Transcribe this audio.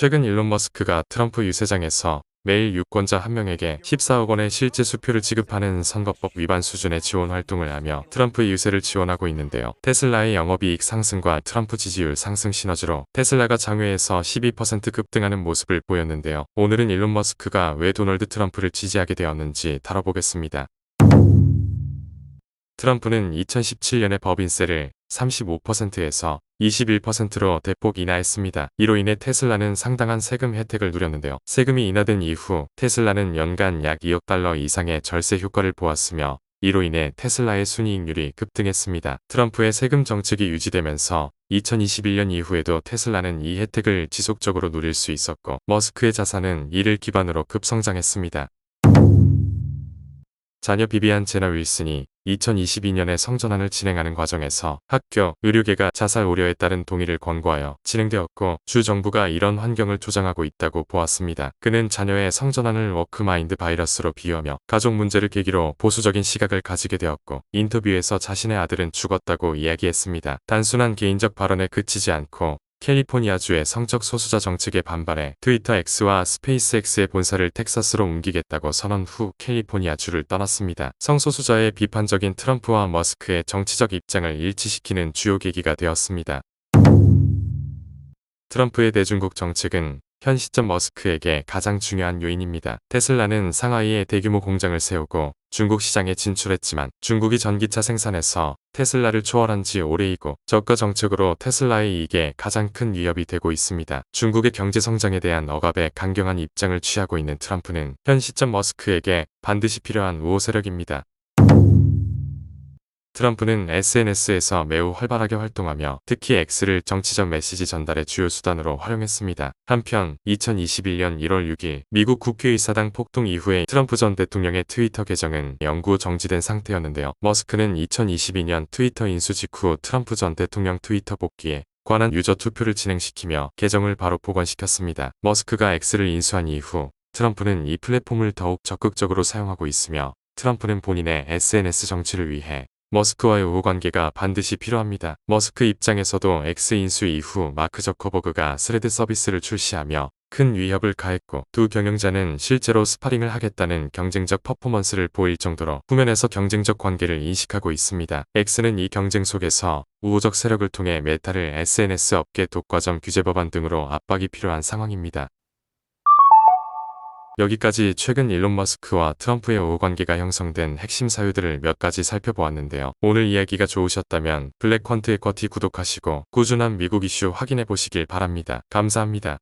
최근 일론 머스크가 트럼프 유세장에서 매일 유권자 한 명에게 14억 원의 실제 수표를 지급하는 선거법 위반 수준의 지원 활동을 하며 트럼프의 유세를 지원하고 있는데요. 테슬라의 영업이익 상승과 트럼프 지지율 상승 시너지로 테슬라가 장외에서 12% 급등하는 모습을 보였는데요. 오늘은 일론 머스크가 왜 도널드 트럼프를 지지하게 되었는지 다뤄보겠습니다. 트럼프는 2017년에 법인세를 35%에서 21%로 대폭 인하했습니다. 이로 인해 테슬라는 상당한 세금 혜택을 누렸는데요. 세금이 인하된 이후 테슬라는 연간 약 2억 달러 이상의 절세 효과를 보았으며 이로 인해 테슬라의 순이익률이 급등했습니다. 트럼프의 세금 정책이 유지되면서 2021년 이후에도 테슬라는 이 혜택을 지속적으로 누릴 수 있었고 머스크의 자산은 이를 기반으로 급성장했습니다. 자녀 비비안 제나 윌슨이 2022년에 성전환을 진행하는 과정에서 학교, 의료계가 자살 우려에 따른 동의를 권고하여 진행되었고 주 정부가 이런 환경을 조장하고 있다고 보았습니다. 그는 자녀의 성전환을 워크마인드 바이러스로 비유하며 가족 문제를 계기로 보수적인 시각을 가지게 되었고 인터뷰에서 자신의 아들은 죽었다고 이야기했습니다. 단순한 개인적 발언에 그치지 않고 캘리포니아주의 성적 소수자 정책에 반발해 트위터 X와 스페이스X의 본사를 텍사스로 옮기겠다고 선언 후 캘리포니아주를 떠났습니다. 성소수자의 비판적인 트럼프와 머스크의 정치적 입장을 일치시키는 주요 계기가 되었습니다. 트럼프의 대중국 정책은 현 시점 머스크에게 가장 중요한 요인입니다. 테슬라는 상하이에 대규모 공장을 세우고 중국 시장에 진출했지만 중국이 전기차 생산에서 테슬라를 초월한 지 오래이고 저가 정책으로 테슬라의 이익에 가장 큰 위협이 되고 있습니다. 중국의 경제 성장에 대한 억압에 강경한 입장을 취하고 있는 트럼프는 현 시점 머스크에게 반드시 필요한 우호 세력입니다. 트럼프는 SNS에서 매우 활발하게 활동하며 특히 X를 정치적 메시지 전달의 주요 수단으로 활용했습니다. 한편 2021년 1월 6일 미국 국회의사당 폭동 이후에 트럼프 전 대통령의 트위터 계정은 영구 정지된 상태였는데요. 머스크는 2022년 트위터 인수 직후 트럼프 전 대통령 트위터 복귀에 관한 유저 투표를 진행시키며 계정을 바로 복원시켰습니다. 머스크가 X를 인수한 이후 트럼프는 이 플랫폼을 더욱 적극적으로 사용하고 있으며 트럼프는 본인의 SNS 정치를 위해 머스크와의 우호 관계가 반드시 필요합니다. 머스크 입장에서도 X 인수 이후 마크 저커버그가 스레드 서비스를 출시하며 큰 위협을 가했고 두 경영자는 실제로 스파링을 하겠다는 경쟁적 퍼포먼스를 보일 정도로 후면에서 경쟁적 관계를 인식하고 있습니다. X는 이 경쟁 속에서 우호적 세력을 통해 메타를 SNS 업계 독과점 규제 법안 등으로 압박이 필요한 상황입니다. 여기까지 최근 일론 머스크와 트럼프의 우호 관계가 형성된 핵심 사유들을 몇 가지 살펴보았는데요. 오늘 이야기가 좋으셨다면 블랙컨트 에쿼티 구독하시고 꾸준한 미국 이슈 확인해 보시길 바랍니다. 감사합니다.